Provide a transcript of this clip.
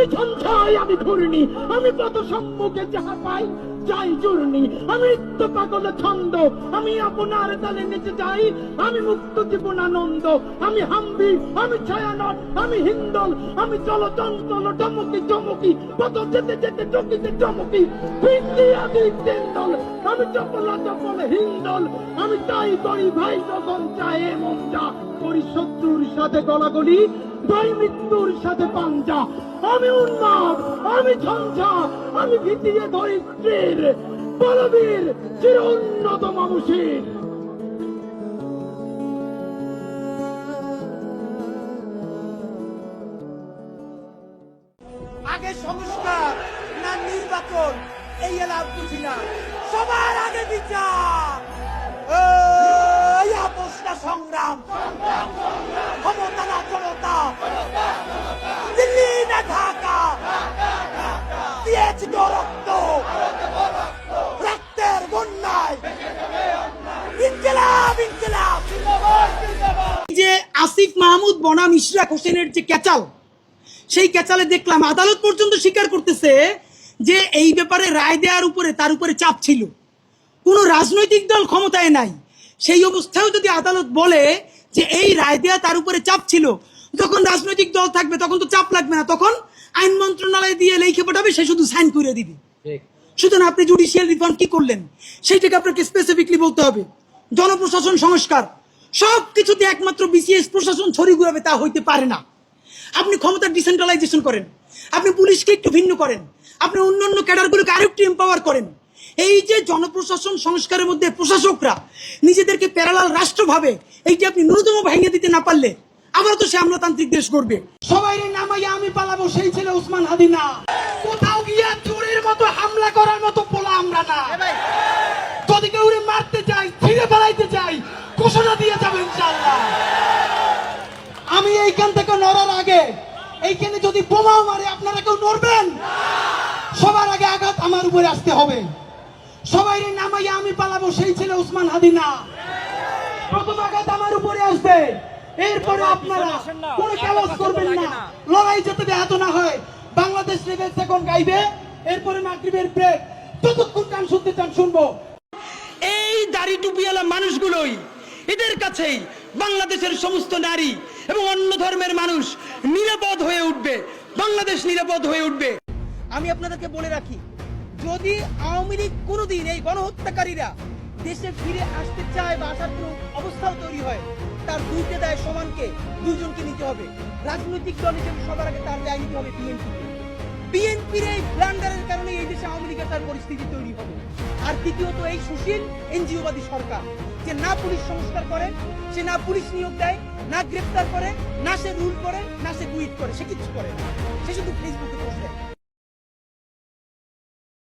আমি সঞ্চয়, আমি ঘূর্ণি, আমি পদ সম্মুখে যাহা পাই, যাই জুরনি আমি নিত্য পাগল ছন্দ, আমি আপনার তালে নিচে যাই, আমি মুক্ত জীবন আনন্দ, আমি হাম্বি, আমি ছায়ানট, আমি হিন্দল, আমি চল চঞ্চল ডমকি চমকি পদ যেতে যেতে চকিতে চমকি ভিন্দি আদি তেন্দল আমি চপলা চপল হিন্দল আমি তাই করি ভাই, যখন চায় মন যা করি শত্রুর সাথে গলাগলি, ভাই মৃত্যুর সাথে পাঞ্জা। আমি উন্মাদ, আমি ঝঞ্ঝা, আমি ভিতিয়ে ধরিত্রীর, বলবীর চির উন্নত মানুষের। আগে সংস্কার, না নির্বাচন, এই এলাম বুঝি না। সংগ্রাম। ক্ষমতা না জনতা দিল্লি না ঢাকা দিয়েছি রক্ত। রক্তের বন্যায়। ইনকিলাব ইনকিলাব। যে আসিফ মাহমুদ বনাম ইশরাক হোসেনের যে ক্যাচাল, সেই ক্যাচালে দেখলাম আদালত পর্যন্ত স্বীকার করতেছে যে এই ব্যাপারে রায় দেওয়ার উপরে তার উপরে চাপ ছিল। কোনো রাজনৈতিক দল ক্ষমতায় নাই। সেই অবস্থায়ও যদি আদালত বলে যে এই রায় দেওয়া তার উপরে চাপ ছিল যখন রাজনৈতিক দল থাকবে তখন তো চাপ লাগবে না তখন আইন মন্ত্রণালয় দিয়ে লিখে পাঠাবে সে শুধু সাইন করে দিবে। সুতরাং আপনি জুডিশিয়াল রিফর্ম কি করলেন? সেইটাকে আপনাকে স্পেসিফিকলি বলতে হবে। জনপ্রশাসন সংস্কার। সব কিছুতে একমাত্র বিসিএস প্রশাসন ছড়ি ঘুরাবে তা হইতে পারে না। আপনি ক্ষমতা ডিসেন্ট্রালাইজেশন করেন। আপনি পুলিশকে একটু ভিন্ন করেন। আপনি অন্যান্য ক্যাডারগুলোকে আরেকটু এম্পাওয়ার করেন। এই যে জনপ্রশাসন সংস্কারের মধ্যে প্রশাসকরা নিজেদেরকে প্যারালাল রাষ্ট্র ভাবে এইটি আপনি ন্যূনতম ভেঙে দিতে না পারলে আবার তো সে আমলাতান্ত্রিক দেশ করবে সবাই নামাইয়া আমি পালাবো সেই ছেলে উসমান হাদি না। কোথাও গিয়া চোরের মতো হামলা করার মতো পোলা আমরা না। যদি কেউ মারতে চাই ছিঁড়ে ফেলাইতে চাই ঘোষণা দিয়ে যাবে ইনশাল্লাহ আমি এইখান থেকে নড়ার আগে এইখানে যদি বোমাও মারে আপনারা কেউ নড়বেন? সবার আগে আঘাত আমার উপরে আসতে হবে। সবাই নামাইয়া আমি পালাবো সেই ছেলে উসমান হাদি না। প্রথম আঘাত আমার উপরে আসবে। এরপরে আপনারা কোনো ক্যালস করবেন না। লড়াই যাতে ব্যাহত না হয় বাংলাদেশ লেভেল সেকেন্ড গাইবে। এরপরে মাগরিবের ব্রেক যতক্ষণ গান শুনতে চান শুনব। এই দাড়ি টুপিওয়ালা মানুষগুলোই এদের কাছেই বাংলাদেশের সমস্ত নারী এবং অন্য ধর্মের মানুষ নিরাপদ হয়ে উঠবে। বাংলাদেশ নিরাপদ হয়ে উঠবে। আমি আপনাদেরকে বলে রাখি যদি আওয়ামী লীগ কোনোদিন এই গণহত্যাকারীরা দেশে ফিরে আসতে চায় বা আসার কোনো অবস্থাও তৈরি হয়, তার দুইতে দায় সমানকে দুইজনকে নিতে হবে। রাজনৈতিক দল হিসেবে সবার আগে তার দায় নিতে হবে বিএনপি বিএনপির এই ব্লান্ডারের কারণে এই দেশে আওয়ামী লীগের তার পরিস্থিতি তৈরি হবে। আর দ্বিতীয়ত এই সুশীল এনজিওবাদী সরকার, যে না পুলিশ সংস্কার করে, সে না পুলিশ নিয়োগ দেয়, না গ্রেফতার করে, না সে রুল করে, না সে টুইট করে, সে কিছু করে সে শুধু ফেসবুকে পোস্ট দেয়।